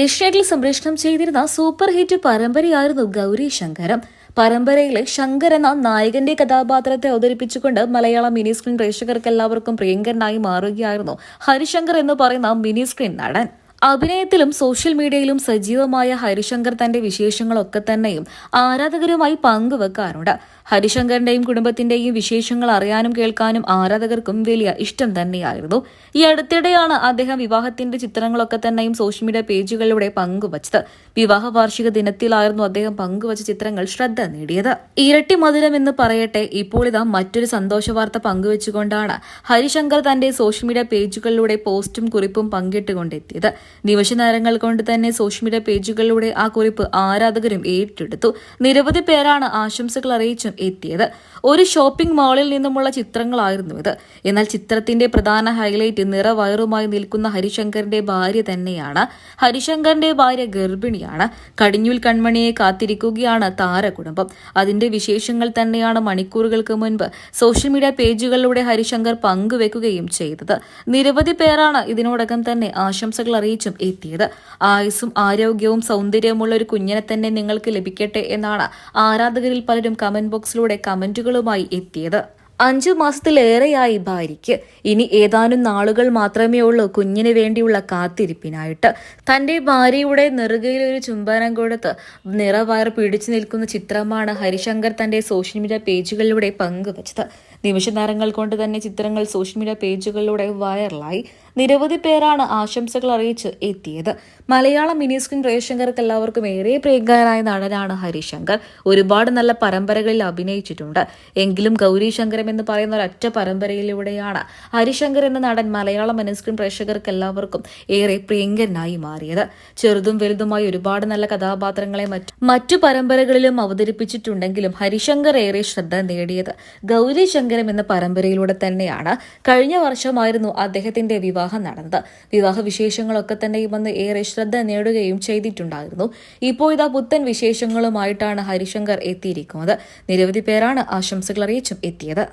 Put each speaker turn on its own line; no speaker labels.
ഏഷ്യാറ്റിൽ സംപ്രേഷണം ചെയ്തിരുന്ന super hit പരമ്പരയായിരുന്നു ഗൗരി ശങ്കരം. പരമ്പരയിലെ ശങ്കർ എന്ന നായകന്റെ കഥാപാത്രത്തെ അവതരിപ്പിച്ചുകൊണ്ട് മലയാള മിനി സ്ക്രീൻ പ്രേക്ഷകർക്ക് എല്ലാവർക്കും പ്രിയങ്കരനായി മാറുകയായിരുന്നു ഹരിശങ്കർ എന്ന് പറയുന്ന മിനി സ്ക്രീൻ നടൻ. അഭിനയത്തിലും സോഷ്യൽ മീഡിയയിലും സജീവമായ ഹരിശങ്കർ തന്റെ വിശേഷങ്ങളൊക്കെ തന്നെയും ആരാധകരുമായി പങ്കുവെക്കാറുണ്ട്. ഹരിശങ്കറിന്റെയും കുടുംബത്തിന്റെയും വിശേഷങ്ങൾ അറിയാനും കേൾക്കാനും ആരാധകർക്കും വലിയ ഇഷ്ടം തന്നെയായിരുന്നു. ഈ അടുത്തിടെയാണ് അദ്ദേഹം വിവാഹത്തിന്റെ ചിത്രങ്ങളൊക്കെ തന്നെയും സോഷ്യൽ മീഡിയ പേജുകളിലൂടെ പങ്കുവച്ചത്. വിവാഹ വാർഷിക ദിനത്തിലായിരുന്നു അദ്ദേഹം പങ്കുവച്ച ചിത്രങ്ങൾ ശ്രദ്ധ നേടിയത്. ഇരട്ടി മധുരം എന്ന് പറയട്ടെ ഇപ്പോൾ ഇതാ മറ്റൊരു സന്തോഷ വാർത്ത പങ്കുവച്ചുകൊണ്ടാണ് ഹരിശങ്കർ തന്റെ സോഷ്യൽ മീഡിയ പേജുകളിലൂടെ പോസ്റ്റും കുറിപ്പും പങ്കിട്ടുകൊണ്ടെത്തിയത്. നിമിഷ നേരങ്ങൾ കൊണ്ട് തന്നെ സോഷ്യൽ മീഡിയ പേജുകളിലൂടെ ആ കുറിപ്പ് ആരാധകരും ഏറ്റെടുത്തു. നിരവധി പേരാണ് ആശംസകൾ അറിയിച്ചും എത്തിയത്. ഒരു ഷോപ്പിംഗ് മാളിൽ നിന്നുമുള്ള ചിത്രങ്ങളായിരുന്നു ഇത്. എന്നാൽ ചിത്രത്തിന്റെ പ്രധാന ഹൈലൈറ്റ് നിറവയറുമായി നിൽക്കുന്ന ഹരിശങ്കറിന്റെ ഭാര്യ തന്നെയാണ്. ഹരിശങ്കറിന്റെ ഭാര്യ ഗർഭിണിയാണ്. കടിഞ്ഞൂൽ കൺമണിയെ കാത്തിരിക്കുകയാണ് താരകുടുംബം. അതിന്റെ വിശേഷങ്ങൾ തന്നെയാണ് മണിക്കൂറുകൾക്ക് മുൻപ് സോഷ്യൽ മീഡിയ പേജുകളിലൂടെ ഹരിശങ്കർ പങ്കുവെക്കുകയും ചെയ്തത്. നിരവധി പേരാണ് ഇതിനോടകം തന്നെ ആശംസകൾ അറിയിച്ചും എത്തിയത്. ആയുസ്സും ആരോഗ്യവും സൗന്ദര്യവുമുള്ള ഒരു കുഞ്ഞിനെ തന്നെ നിങ്ങൾക്ക് ലഭിക്കട്ടെ എന്നാണ് ആരാധകരിൽ പലരും കമന്റ് ബോക്സിലൂടെ കമന്റുകളുമായി എത്തിയത്. അഞ്ചു മാസത്തിലേറെയായി ഭാര്യയ്ക്ക്. ഇനി ഏതാനും നാളുകൾ മാത്രമേ ഉള്ളൂ കുഞ്ഞിന് വേണ്ടിയുള്ള കാത്തിരിപ്പിനായിട്ട്. തന്റെ ഭാര്യയുടെ നെറുകയിൽ ഒരു ചുംബനം കൊടുത്ത് നിറവയർ പിടിച്ചു നിൽക്കുന്ന ചിത്രമാണ് ഹരിശങ്കർ തന്റെ സോഷ്യൽ മീഡിയ പേജുകളിലൂടെ പങ്കുവച്ചത്. നിമിഷ നേരങ്ങൾ കൊണ്ട് തന്നെ ചിത്രങ്ങൾ സോഷ്യൽ മീഡിയ പേജുകളിലൂടെ വൈറലായി. നിരവധി പേരാണ് ആശംസകൾ അറിയിച്ച് എത്തിയത്. മലയാളം മിനി സ്ക്രീൻ പ്രേക്ഷകർക്ക് എല്ലാവർക്കും ഏറെ പ്രിയങ്കരനായ നടനാണ് ഹരിശങ്കർ. ഒരുപാട് നല്ല പരമ്പരകളിൽ അഭിനയിച്ചിട്ടുണ്ട്. എങ്കിലും ഗൗരി ശങ്കരം എന്ന് പറയുന്ന ഒരൊറ്റ പരമ്പരയിലൂടെയാണ് ഹരിശങ്കർ എന്ന നടൻ മലയാള മനസ്ക്രീൻ സ്ക്രീൻ പ്രേക്ഷകർക്ക് എല്ലാവർക്കും ഏറെ പ്രിയങ്കരനായി മാറിയത്. ചെറുതും വലുതുമായി ഒരുപാട് നല്ല കഥാപാത്രങ്ങളെ മറ്റു മറ്റു പരമ്പരകളിലും അവതരിപ്പിച്ചിട്ടുണ്ടെങ്കിലും ഹരിശങ്കർ ഏറെ ശ്രദ്ധ നേടിയത് ഗൗരി ശങ്കരം എന്ന പരമ്പരയിലൂടെ തന്നെയാണ്. കഴിഞ്ഞ വർഷമായിരുന്നു അദ്ദേഹത്തിന്റെ വിവാഹം നടന്നത്. വിവാഹ വിശേഷങ്ങളൊക്കെ തന്നെ വന്ന് ഏറെ ശ്രദ്ധ നേടുകയും ചെയ്തിട്ടുണ്ടായിരുന്നു. ഇപ്പോൾ ഇതാ പുത്തൻ വിശേഷങ്ങളുമായിട്ടാണ് ഹരിശങ്കർ എത്തിയിരിക്കുന്നത്. നിരവധി പേരാണ് ആശംസകൾ അറിയിച്ചും എത്തിയത്.